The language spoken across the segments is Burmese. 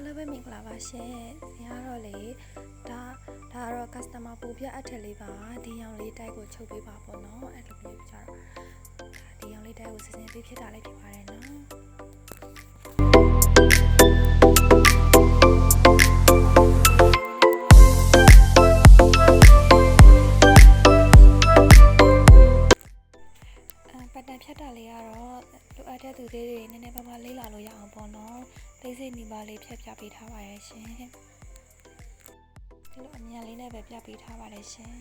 အားလုံးပဲမင်္ဂလာပါရှင်။ဒီကတော့လေဒါဒါကတော့ customer ပူပြအထက်လေးပါဒီရောင်လေးတိုက်ကိုချုပ်ပေးပါပေါ့နော်အဲ့လိုမျိုးကြတော့ဒီရောင်လေးတိုက်ကိုစစ်စစ်ပေးဖြစ်တာလေးဖြစ်ပါတယ်နော် ဖြတ်တာလေးကတော့လိုအပ်တဲ့သူတွေတွေနည်းနည်းပါးပါးလေးလာလို့ရအောင်ပေါ့နော်သိစိတ်နီပါလေးဖြတ်ပြပေးထားပါရဲ့ရှင်ဒီလိုအမြန်လေးနဲ့ပဲပြပေးထားပါတယ်ရှင်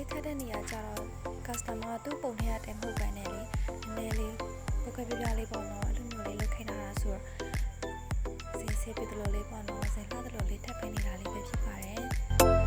လေးထပ်တဲ့နေရာကျတော့ customer သူ့ပုံထဲကတည်းမဟုတ်ပဲနဲ့လေနည်းနည်းလေးဘုကပြပြလေးပေါ့နော်အဲ့လိုမျိုးလေးလုပ်ခိုင်းတာဆိုတော့စင်စစ်ပြတယ်လို့လေးပေါ့နော်စင်လှတယ်လို့လေးထပ်ပေးနေတာလေးပဲဖြစ်ပါတယ်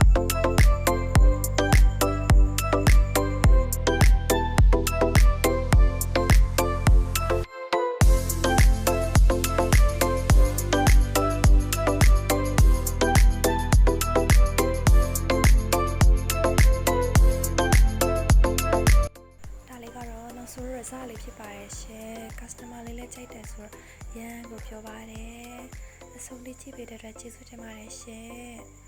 တော့နောက်ဆိုရစားလေးဖြစ်ပါတယ်ရှင် customer လေးလည်းကြိုက်တယ်ဆိုတော့ရန်ကိုပြောပါတယ်အဆုံးလေးကြည့်ပေးတဲ့အတွက်ကျေးဇူးတင်ပါတယ်ရှင်